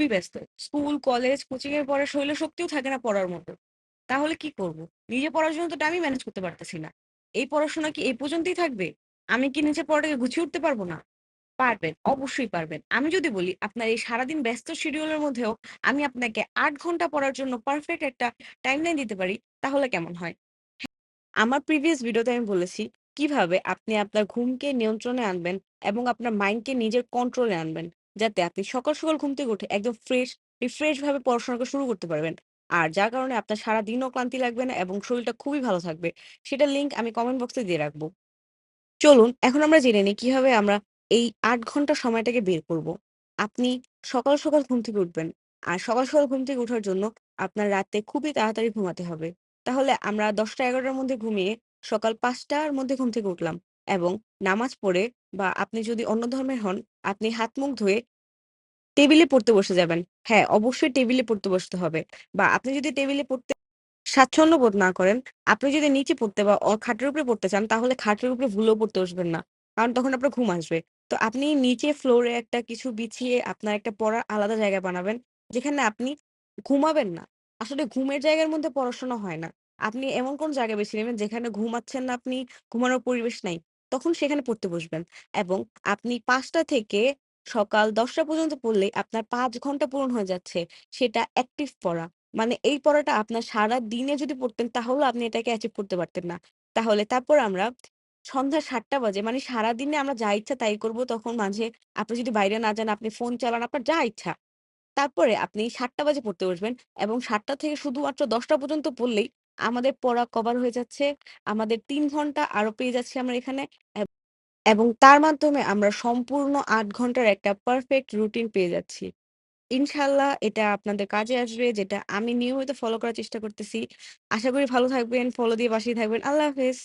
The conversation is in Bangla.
খুবই ব্যস্ত। স্কুল, কলেজ, কোচিং এর পরে শরীরে শক্তিও থাকে না পড়ার মতো। তাহলে কি করব? নিজে পড়ার জন্য তো টাইমই ম্যানেজ করতে পারতেছি না। এই পড়াশোনা কি এই পর্যন্তই থাকবে? আমি কি নিজের পড়াটাকে গুছিয়ে উঠতে পারব না? পারবেন, অবশ্যই পারবেন। আমি যদি বলি আপনার এই সারাদিন ব্যস্ত শিডিউল এর মধ্যেও আমি আপনাকে আট ঘণ্টা পড়ার জন্য পারফেক্ট একটা টাইমলাইন দিতে পারি, তাহলে কেমন হয়? আমার প্রিভিয়াস ভিডিওতে আমি বলেছি কীভাবে আপনি আপনার ঘুমকে নিয়ন্ত্রণে আনবেন এবং আপনার মাইন্ডকে নিজের কন্ট্রোলে আনবেন। যাতে আপনি সকাল, সকাল ঘুম থেকে উঠে একদম ফ্রেশ, রিফ্রেশ ভাবে পড়াশোনাটা শুরু করতে পারবেন। আর যার কারণে আপনার সারা দিনও ক্লান্তি লাগবে না এবং শরীরটা খুবই ভালো থাকবে। সেটার লিঙ্ক আমি কমেন্ট বক্সে দিয়ে রাখব। চলুন এখন আমরা জেনে নিই কীভাবে আমরা এই আট ঘণ্টা সময়টাকে বের করব। আপনি সকাল, সকাল ঘুম থেকে উঠবেন। আর সকাল, সকাল ঘুম থেকে উঠার জন্য আপনার রাতে খুবই তাড়াতাড়ি ঘুমাতে হবে। তাহলে আমরা ১০টা-১১টার মধ্যে ঘুমিয়ে সকাল পাঁচটার মধ্যে ঘুম থেকে উঠলাম এবং নামাজ পড়ে বা আপনি যদি অন্য ধর্মের হন, আপনি হাত-মুখ ধুয়ে টেবিলে পড়তে বসে যাবেন। হ্যাঁ, অবশ্যই টেবিলে পড়তে বসতে হবে। বা আপনি যদি টেবিলে পড়তে স্বাচ্ছন্দ্য বোধ না করেন, আপনি যদি নিচে পড়তে বা খাটের উপরে পড়তে চান, তাহলে খাটের উপরে ভুলেও পড়তে বসবেন না। কারণ তখন আপনার ঘুম আসবে। তো আপনি নিচে ফ্লোরে একটা কিছু বিছিয়ে আপনার একটা পড়ার আলাদা জায়গা বানাবেন। যেখানে আপনি ঘুমাবেন না। আসলে ঘুমের জায়গার মধ্যে পড়াশোনা হয় না। আপনি এমন কোন জায়গা বেছে নেবেন যেখানে ঘুমাচ্ছেন না আপনি, ঘুমানোর পরিবেশ নাই। তখন সেখানে পড়তে বসবেন। এবং আপনি পাঁচটা থেকে সকাল ১০টা পর্যন্ত পড়লেই আপনার পাঁচ ঘণ্টা পূরণ হয়ে যাচ্ছে। সেটা অ্যাক্টিভ পড়া। মানে এই পড়াটা আপনার সারাদিনে যদি পড়তেন তাহলেও আপনি এটাকে অ্যাচিভ করতে পারতেন না। তাহলে তারপর আমরা সন্ধ্যা সাতটা বাজে মানে সারাদিনে আমরা যা ইচ্ছা তাই করব। তখন মাঝে আপনি যদি বাইরে না যান, আপনি ফোন চালান, আপনার যা ইচ্ছা। তারপরে আপনি সাতটা বাজে পড়তে বসবেন এবং সাতটা থেকে শুধুমাত্র ১০টা পর্যন্ত পড়লেই আমাদের পড়া কভার হয়ে যাচ্ছে। আমাদের তিন ঘণ্টা আরও পেয়ে যাচ্ছি আমরা এখানে। এবং তার মাধ্যমে আমরা সম্পূর্ণ আট ঘণ্টার একটা পারফেক্ট রুটিন পেয়ে যাচ্ছি। ইনশাল্লাহ এটা আপনাদের কাজে আসবে যেটা আমি নিয়মিত ফলো করার চেষ্টা করতেছি। আশা করি ভালো থাকবেন, ফলো দিয়ে বাসিয়ে থাকবেন। আল্লাহ হাফেজ।